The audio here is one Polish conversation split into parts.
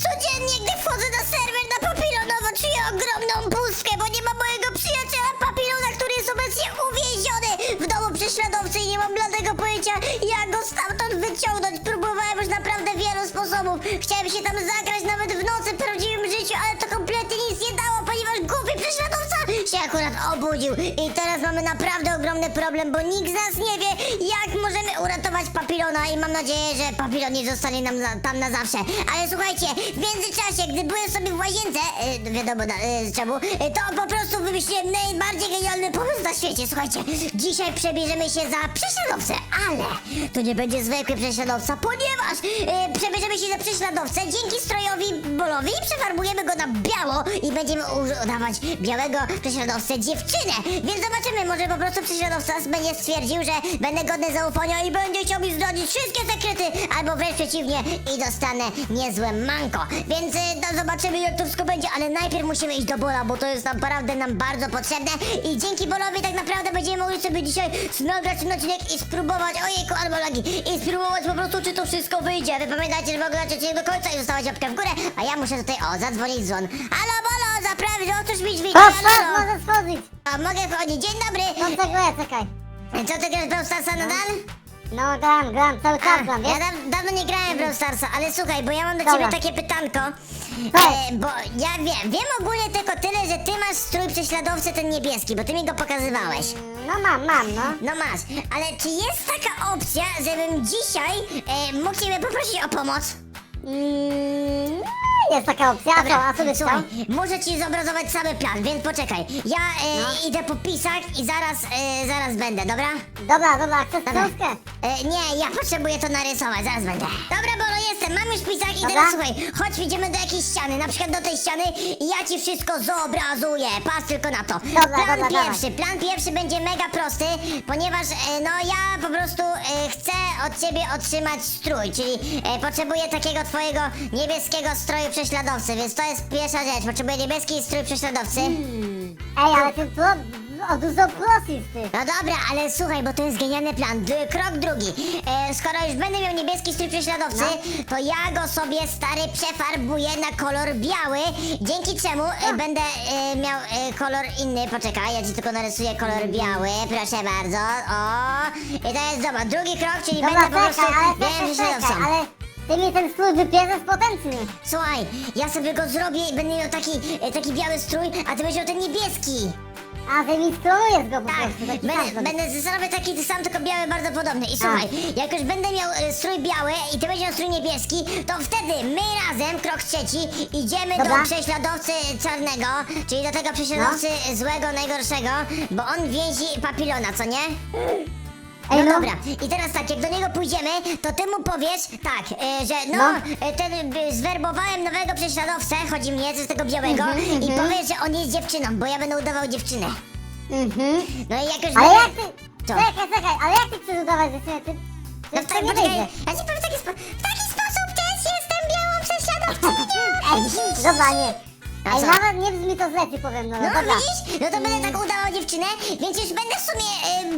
Codziennie, gdy wchodzę na serwer na Papilonowo, czuję ogromną pustkę, bo nie ma mojego przyjaciela Papilona, który jest obecnie uwięziony w domu prześladowcy i nie mam bladego pojęcia, jak go stamtąd wyciągnąć. Próbowałem już naprawdę wielu sposobów. Chciałem się tam zagrać nawet w nocy w prawdziwym życiu, ale to kompletnie nic nie dało, ponieważ głupi prześladowca się akurat obudził. I teraz mamy naprawdę ogromny problem, bo nikt z nas nie wie, i mam nadzieję, że Papilon nie zostanie nam za, tam na zawsze. Ale słuchajcie, w międzyczasie, gdy byłem sobie w łazience, e, wiadomo na, e, czemu, e, to po prostu wymyśliłem najbardziej genialny pomysł na świecie. Słuchajcie, dzisiaj przebierzemy się za prześladowcę, ale to nie będzie zwykły prześladowca, ponieważ przebierzemy się za prześladowcę dzięki strojowi Bolowi i przefarbujemy go na biało i będziemy udawać białego prześladowcę dziewczynę. Więc zobaczymy, może po prostu prześladowca będzie stwierdził, że będę godny zaufania i będzie chciał mi zdradzić wszystkie sekrety, albo wręcz przeciwnie i dostanę niezłe manko. Więc no, zobaczymy jak to wszystko będzie, ale najpierw musimy iść do Bola, bo to jest naprawdę nam bardzo potrzebne i dzięki Bolowi tak naprawdę będziemy mogli sobie dzisiaj nagrać ten odcinek i spróbować, ojejku, albo lagi, i spróbować po prostu, czy to wszystko wyjdzie. Wy pamiętajcie, że oglądać odcinek do końca i zostawać łapkę w górę, a ja muszę tutaj, o, zadzwonić dzwon. Halo, Bolo, zaprawić, otwórz mi drzwi, halo. możesz schodzić. A, mogę wchodzić, dzień dobry. No czekaj, czekaj. Co ty grasz w Brawl Starsa nadal? No gram, gram, cały czas A, gram, ja wiesz? da dawno nie grałem w Brawl Starsa, ale słuchaj, bo ja mam do Dobra. ciebie takie pytanko. E, bo ja wiem, wiem ogólnie tylko tyle, że ty masz strój prześladowcy ten niebieski, bo ty mi go pokazywałeś. No mam, mam, no. No masz, ale czy jest taka opcja, żebym dzisiaj e, mógł ciebie poprosić o pomoc? Mm, jest taka opcja, a co, a co byś chciał? słuchaj, muszę ci zobrazować cały plan, więc poczekaj. Ja e, No. idę po pisak i zaraz, e, zaraz będę, dobra? Dobra, dobra, chcesz Dobra. książkę? E, nie, ja potrzebuję to narysować, zaraz będę. Dobra, Bolo, jestem, mam już pisak i Dobra. teraz słuchaj, chodź, idziemy do jakiejś ściany, na przykład do tej ściany i ja ci wszystko zobrazuję, patrz tylko na to. Dobra, plan dobra, pierwszy, plan pierwszy będzie mega prosty, ponieważ, e, no ja po prostu e, chcę od ciebie otrzymać strój, czyli e, potrzebuję takiego twojego niebieskiego stroju prześladowcy, więc to jest pierwsza rzecz, potrzebuję niebieski strój prześladowcy. Hmm. Ej, ale ty pro, o dużo prosisz, ty. No dobra, ale słuchaj, bo to jest genialny plan. D krok drugi. E, skoro już będę miał niebieski strój prześladowcy, to ja go sobie stary przefarbuję na kolor biały, dzięki czemu e, będę e, miał e, kolor inny. Poczekaj, ja ci tylko narysuję kolor biały, proszę bardzo. O, i to jest dobra, drugi krok, czyli Dobra, będę po prostu czekaj, ale białym czekaj, czekaj, prześladowcą. ale ty mi ten strój czy nie? Słuchaj, ja sobie go zrobię i będę miał taki, e, taki biały strój, a ty będziesz miał ten niebieski. A, ty mi sklonujesz go po Tak, prostu, taki będę, sam zrobię. będę zrobię taki sam, tylko biały, bardzo podobny. I słuchaj, jak już będę miał e, strój biały i ty będziesz miał strój niebieski, to wtedy my razem, krok trzeci, idziemy Dobra. do prześladowcy czarnego, czyli do tego prześladowcy No. złego, najgorszego, bo on więzi papilona, co nie? No, no. dobra, i teraz tak, jak do niego pójdziemy, to ty mu powiesz tak, e, że no, No. e, ten e, zwerbowałem nowego prześladowcę, chodzi mnie, z tego białego, Mhm, i mhm. powiesz, że on jest dziewczyną, bo ja będę udawał dziewczynę. Mhm. No i jak już Ale jak ty... Co? Czekaj, czekaj, ale jak ty chcesz udawać, że ty... No w, tak, nie poczekaj, wyjdzie. ja ci powiem w taki, spo, w taki sposób też jestem białą prześladowczynią. Ej, dobra, nie. A Ej, co? nawet nie brzmi to źle, ci powiem, no, No dobra. widzisz? No to będę tak udała dziewczynę, więc już będę w sumie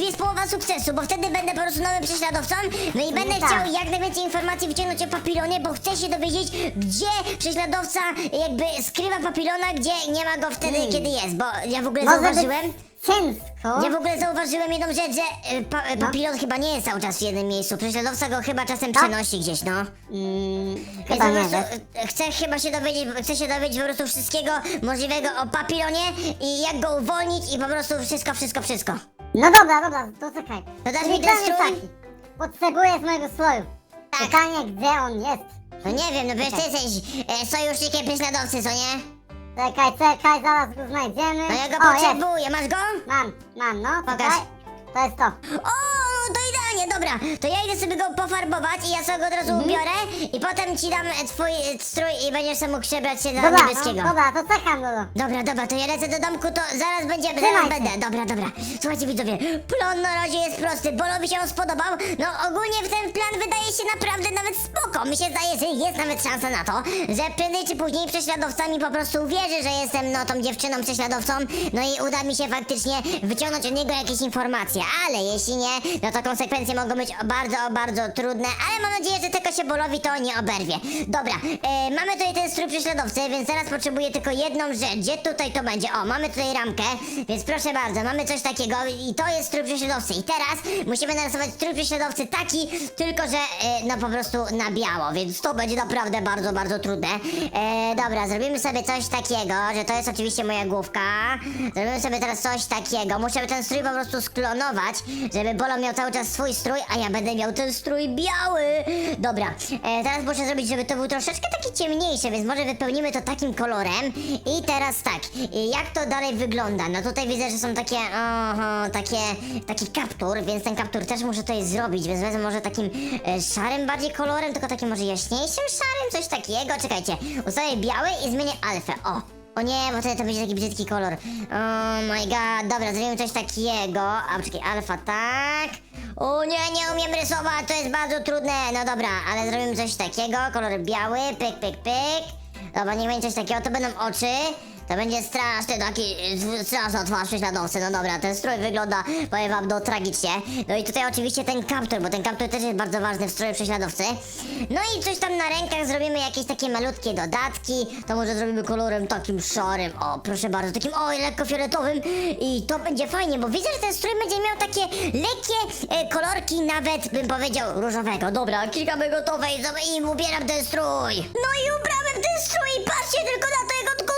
e, jest połowa sukcesu, bo wtedy będę po prostu nowym prześladowcą, no i będę tak. chciał jak najwięcej informacji wyciągnąć o papilonie, bo chcę się dowiedzieć, gdzie prześladowca jakby skrywa papilona, gdzie nie ma go wtedy, Hmm. kiedy jest, bo ja w ogóle Może zauważyłem... ciężko. Ja w ogóle zauważyłem jedną rzecz, że e, pa, e, papilon chyba nie jest cały czas w jednym miejscu. Prześladowca go chyba czasem Tak? przenosi gdzieś, no. Mm, Więc chyba po nie, prostu e, chcę chyba się dowiedzieć, chcę się dowiedzieć po prostu wszystkiego możliwego o papilonie i jak go uwolnić i po prostu wszystko, wszystko, wszystko. No dobra, dobra, to czekaj. To dasz Czyli mi ten plan jest strój? taki. Potrzebujesz mojego stroju. Tak. Pytanie, gdzie on jest? No nie wiem, no przecież ty jesteś e, sojusznikiem prześladowcy, co nie? Czekaj, czekaj, zaraz go znajdziemy. No ja go o, jest. potrzebuję, masz go? Mam, mam, no, Pokaż. czekaj. To jest to. O, dobra. To ja idę sobie go pofarbować i ja sobie go od razu Mhm. ubiorę i potem ci dam e, twój e, strój i będziesz sobie mógł przebrać się za Dobra, niebieskiego. dobra, to czekam, Lolo. Dobra, dobra, to ja lecę do domku, to zaraz będziemy, Trzymaj zaraz się. będę. Dobra, dobra. Słuchajcie widzowie, plan na razie jest prosty. Bolowi się on spodobał. No ogólnie ten plan wydaje się naprawdę nawet spoko. Mi się zdaje, że jest nawet szansa na to, że prędzej czy później prześladowca mi po prostu uwierzy, że jestem no tą dziewczyną prześladowcą. No i uda mi się faktycznie wyciągnąć od niego jakieś informacje. Ale jeśli nie, no to konsekwencje mogą być bardzo, bardzo trudne, ale mam nadzieję, że tylko się Bolowi to nie oberwie. Dobra, e, mamy tutaj ten strój prześladowcy, więc teraz potrzebuję tylko jedną rzecz. Gdzie tutaj to będzie? O, mamy tutaj ramkę, więc proszę bardzo, mamy coś takiego i to jest strój prześladowcy. I teraz musimy narysować strój prześladowcy taki, tylko że e, no po prostu na biało, więc to będzie naprawdę bardzo, bardzo trudne. E, dobra, zrobimy sobie coś takiego, że to jest oczywiście moja główka. Zrobimy sobie teraz coś takiego. Muszę ten strój po prostu sklonować, żeby Bolo miał cały czas swój strój, a ja będę miał ten strój biały. Dobra, e, teraz muszę zrobić, żeby to był troszeczkę taki ciemniejszy, więc może wypełnimy to takim kolorem. I teraz tak, jak to dalej wygląda? No tutaj widzę, że są takie, oho, takie, taki kaptur, więc ten kaptur też muszę tutaj zrobić, więc wezmę może takim e, szarym bardziej kolorem, tylko takim może jaśniejszym szarym, coś takiego. Czekajcie, ustawię biały i zmienię alfę, o. O nie, bo wtedy to będzie taki brzydki kolor. Oh my god, dobra, zrobimy coś takiego. A poczekaj, alfa, tak. O nie, nie umiem rysować, to jest bardzo trudne. No dobra, ale zrobimy coś takiego, kolor biały, pyk, pyk, pyk. Dobra, nie będzie coś takiego, to będą oczy. To będzie straszny taki, straszna twarz prześladowcy, no dobra, ten strój wygląda, powiem wam, no tragicznie. No i tutaj oczywiście ten kaptur, bo ten kaptur też jest bardzo ważny w stroju prześladowcy. No i coś tam na rękach zrobimy jakieś takie malutkie dodatki, to może zrobimy kolorem takim szarym, o proszę bardzo, takim oj, lekko fioletowym i to będzie fajnie, bo widzę, że ten strój będzie miał takie lekkie e, kolorki, nawet bym powiedział różowego. Dobra, klikamy gotowe i, i ubieram ten strój. No i ubrałem ten strój patrzcie tylko na jak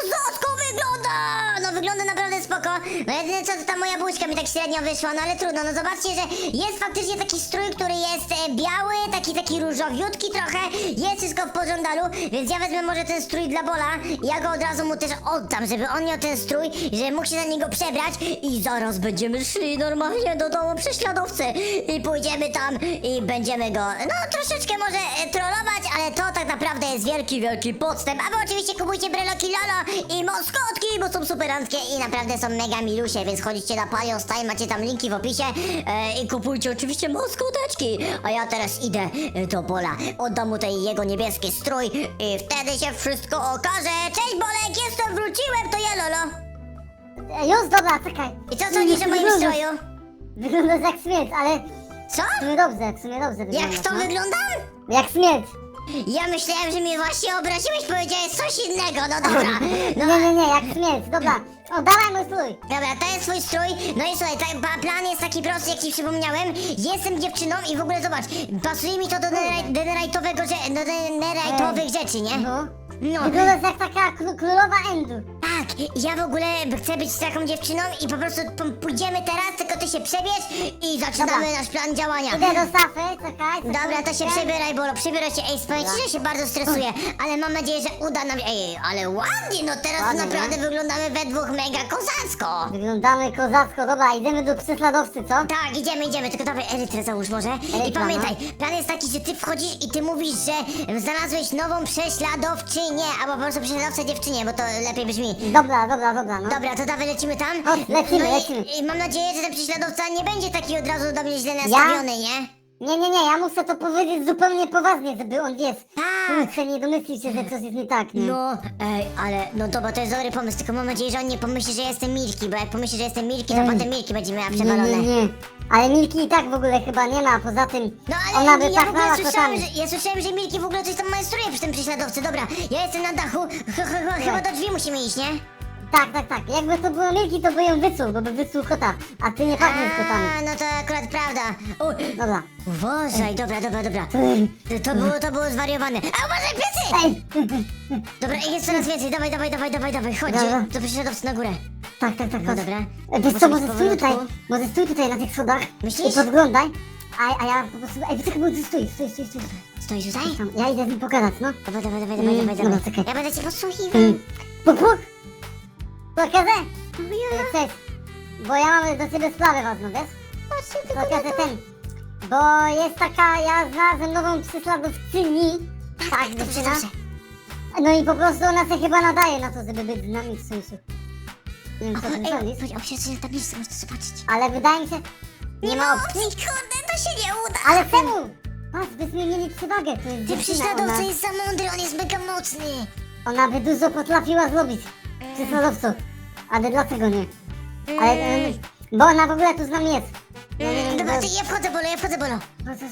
wygląda naprawdę spoko. No jedyne co, to ta moja buźka mi tak średnio wyszła, no ale trudno. No zobaczcie, że jest faktycznie taki strój, który jest e, biały, taki taki różowiutki trochę. Jest wszystko w pożądalu, więc ja wezmę może ten strój dla Bola. Ja go od razu mu też oddam, żeby on miał ten strój, żeby mógł się na niego przebrać i zaraz będziemy szli normalnie do domu prześladowcy i pójdziemy tam i będziemy go, no troszeczkę może e, trollować, ale to jest wielki, wielki podstęp. A wy oczywiście kupujcie breloki Lolo i maskotki, bo są superanckie i naprawdę są mega milusie, więc chodzicie na Palion Style, macie tam linki w opisie e, i kupujcie oczywiście maskoteczki. A ja teraz idę e, do Bola, oddam mu ten jego niebieski strój i wtedy się wszystko okaże. Cześć Bolek, jestem, wróciłem, to ja Lolo. E, Już, dobra, czekaj. I co sądzisz o moim Wyglądasz- stroju? Wyglądasz jak śmierć, ale Co? w sumie dobrze, w sumie dobrze wyglądasz. Jak to no. wyglądam? Jak śmierć. Ja myślałem, że mnie właśnie obraziłeś, powiedziałeś coś innego, no dobra. No, Nie, nie, nie, jak śmierć, dobra. O, dawaj mój strój. Dobra, to jest twój strój. No i słuchaj, ta, pa- plan jest taki prosty, jak ci przypomniałem. Jestem dziewczyną i w ogóle zobacz, pasuje mi to do neraj- denerajtowego, że, do denerajtowych rzeczy, nie? No. No. Wyglądasz jak taka król, królowa Endu. Tak, ja w ogóle chcę być taką dziewczyną i po prostu p- pójdziemy teraz, tylko ty się przebierz i zaczynamy Dobra. nasz plan działania. Idę do szafy, czekaj. Dobra, to się przebieraj, Bolo, przebieraj się. Ej, powiem ci, że się bardzo stresuję, ale mam nadzieję, że uda nam... Ej, ale ładnie, no teraz Ładnie, naprawdę nie? wyglądamy we dwóch mega kozacko. Wyglądamy kozacko, dobra, idziemy do prześladowcy, co? Tak, idziemy, idziemy, tylko dawaj erytrę załóż może. I Erytra, pamiętaj, plan jest taki, że ty wchodzisz i ty mówisz, że znalazłeś nową prześladowczynię, albo po prostu prześladowcę dziewczynie, bo to lepiej brzmi. Dobra, dobra, dobra, no. Dobra, to dawaj lecimy tam. Chodź, lecimy, no i, lecimy. I mam nadzieję, że ten prześladowca nie będzie taki od razu do mnie źle nastawiony, nie? Nie, nie, nie, ja muszę to powiedzieć zupełnie poważnie, żeby on wiesz. Tak. Kurczę, nie domyślił się, że coś jest nie tak, nie? No, ej, ale no dobra, to jest dobry pomysł, tylko mam nadzieję, że on nie pomyśli, że jestem Milki, bo jak pomyśli, że jestem Milki, to Ej. potem Milki będzie miała nie, przewalone. nie, nie. Ale Milki i tak w ogóle chyba nie ma, poza tym No ale ona by ja w ogóle pachnęła słyszałem, kotami. że, ja słyszałem, że Milki w ogóle coś tam majstruje przy tym prześladowcy. Dobra, ja jestem na dachu, ch ch ch chyba do drzwi musimy iść, nie? Tak, tak, tak. Jakby to było Milki, to by ją wycuł, bo by wycuł kota. A ty nie pachniesz kotami. A, no to akurat prawda. O, Dobra. uważaj, dobra, dobra, dobra. To było, to było zwariowane. A uważaj, plecy! Ej, Dobra, jest coraz więcej, dawaj, dawaj, dawaj, dawaj, dawaj, chodź, Dobra. do prześladowcy na górę. Tak, tak, tak, No chodź. dobra. Ej, Wiesz co, może stój tutaj, może stój tutaj na tych schodach Myślisz? i podglądaj, a, a ja po prostu, ej, bo ty stój, stój, stój, stój. Stoisz tutaj? Tam, Ja idę z nim pogadać, no. Dawaj, dawaj, dawaj, dawaj, Mm, dawaj, dobra, dawaj. czekaj. Ja będę cię podsłuchiwał. Mm. Puk, puk! Pokażę? Ja. Cześć, bo ja mam do ciebie sprawę ważną, wiesz? Patrzcie tylko na Pokażę to. ten, bo jest taka, ja znalazłem nową prześladowczyni, tak, to dziewczyna. dobrze. No i po prostu ona się chyba nadaje na to, żeby być z nami w sojuszu. Nie wiem, co o tym Ej, sądzisz, chodź, obsiadź się na tabliczce, możesz zobaczyć. ale wydaje mi się, nie ma opcji. kurde, to się nie uda. Ale czemu? Patrz, byśmy mieli przewagę, to jest Ty dziewczyna, prześladowca ona, jest za mądry, on jest mega mocny. ona by dużo potrafiła zrobić prześladowców, ale dlaczego nie? Ale, Mm. bo ona w ogóle tu z nami jest. Ja nie wiem, Dobra. Chodź, ja wchodzę, Bolo, ja wchodzę, Bolo.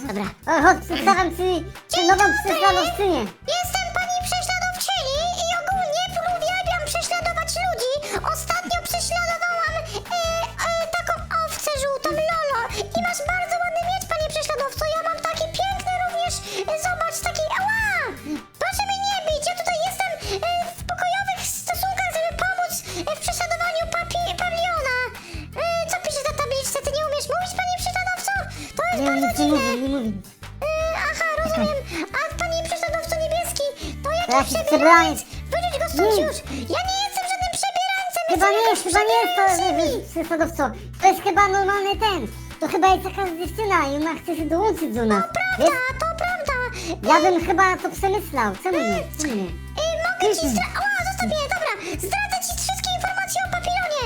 Dobra. O, chodź, przedstawiam ci nową prześladowczynię. Jestem pani prześladowczyni to To jakiś przebierańc. przebraniec. Wyrzuć go stąd już. Ja nie jestem żadnym przebierańcem. Chyba nie jest, chyba nie jest to prześladowco. To jest chyba normalny ten. To chyba jest jakaś dziewczyna i ona chce się dołączyć do nas. Wiesz? Prawda, to prawda. Ja bym chyba to przemyślał. Nie? Yy, mogę ci zdra... Ała, zostaw mnie, dobra. Zdradzę ci wszystkie informacje o papilonie.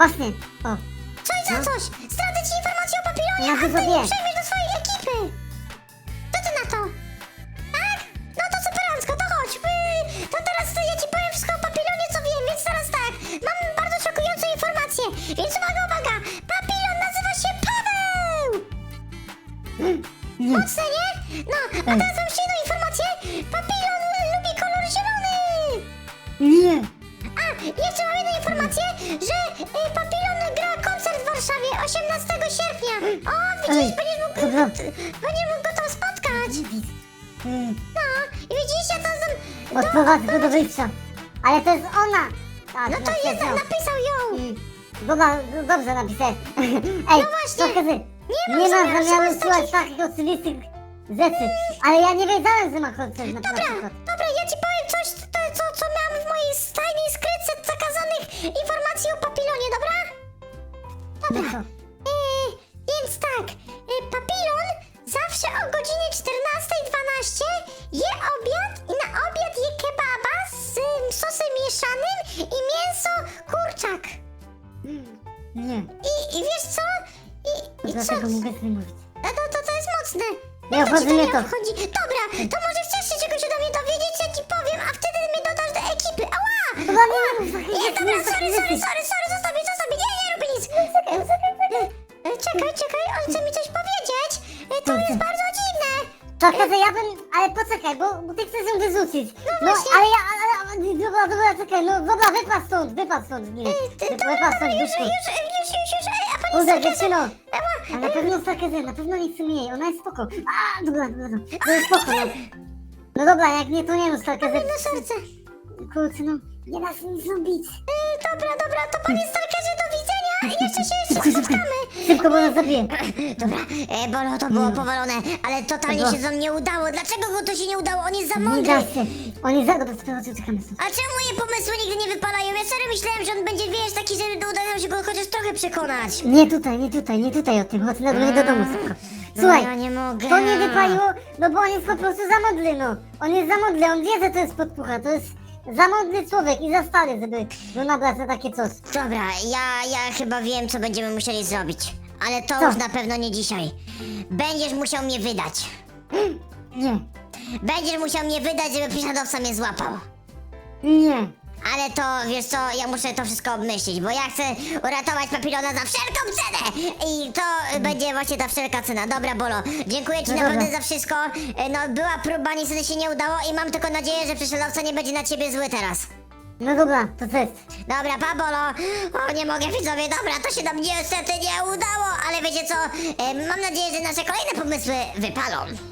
Właśnie. O. Coś za No. coś. Zdradzę ci informacje o papilonie, Ja a ty nie przejmiesz 18 sierpnia. O, widzisz, Ej, będziesz mógł, dobra. będziesz mógł go tam spotkać. No, i widzisz, ja tam... tam Odprowadzę go do wyjścia. Ale to jest ona. Tak, no to napisał. jest, napisał ją. Mm. Dobra, no dobrze napisałeś. Ej, No właśnie. trochę. Nie mam Nie ma zamiaru słuchać takich- takich oczywistych rzeczy. Ale ja nie wiedziałem, że ma koncert na, Dobra, przykład. dobra, ja ci powiem coś, to, co, co miałam w mojej tajnej skrytce zakazanych informacji o Papilonie, dobra? No To mogę sobie mówić. No to, to, to jest mocne. Nie Jak to obchodzi mnie nie to. obchodzi? Dobra, to może chcesz się czegoś ode mnie dowiedzieć, ja ci powiem, a wtedy mnie dodasz do ekipy. Ała! Chyba nie takich Nie, dobra, nie mów sorry, sorry, sorry, sorry, zostaw mnie, zostaw mnie, nie, nie rób nic. E, e, Czekaj, czekaj, on chce mi coś powiedzieć. E, To jest bardzo dziwne. Trochę, że ja bym... Ale poczekaj, bo, bo ty chcesz ją wyrzucić. No, właśnie. ale ja... Ale, ale, dobra, dobra, czekaj, no dobra, wypadł stąd, wypadł stąd. Nie, E, ty- Dobra, dobra, stąd, już, już, a Sarkazy- dziewczyno. Ale na pewno Sarkazy, na pewno nie chce ona jest spoko. A, dobra, dobra, dobra. To jest spoko, no. No dobra, jak nie, to nie no, Sarkazy. na serce. Kurczę, no, nie da się nic zrobić. E, Dobra, dobra, to panie Starkerze, do widzenia. Jeszcze się jeszcze spotkamy. Szybko, bo nas zabije. Dobra, e, Bolo, to było powalone, ale totalnie Dobra. się to nie udało. Dlaczego go to się nie udało? On jest za mądry. da się. On jest za... Dobra, czekamy. A czemu moje pomysły nigdy nie wypalają? Ja serio myślałem, że on będzie, wiesz, taki, że uda nam się go chociaż trochę przekonać. Nie tutaj, nie tutaj, nie tutaj o tym, chodź na do domu szybko. Słuchaj, no ja nie mogę. to nie wypaliło, no bo on jest po prostu za modly, no. On jest za modly, on wie, że to jest podpucha, to jest za modly człowiek i za stary, żeby nabrać na takie coś. Dobra, ja, ja chyba wiem, co będziemy musieli zrobić. Ale to Co? już na pewno nie dzisiaj. Będziesz musiał mnie wydać. Nie, Będziesz musiał mnie wydać, żeby prześladowca mnie złapał. nie. Ale to, wiesz co, ja muszę to wszystko obmyślić, bo ja chcę uratować papilona za wszelką cenę! I to y, będzie właśnie ta wszelka cena. Dobra, Bolo, dziękuję ci No naprawdę dobra. za wszystko. Y, No, była próba, niestety się nie udało i mam tylko nadzieję, że prześladowca nie będzie na ciebie zły teraz. No dobra, to cześć. Dobra, pa, Bolo! O, nie mogę, widzowie, dobra, to się nam niestety nie udało, ale wiecie co, y, mam nadzieję, że nasze kolejne pomysły wypalą.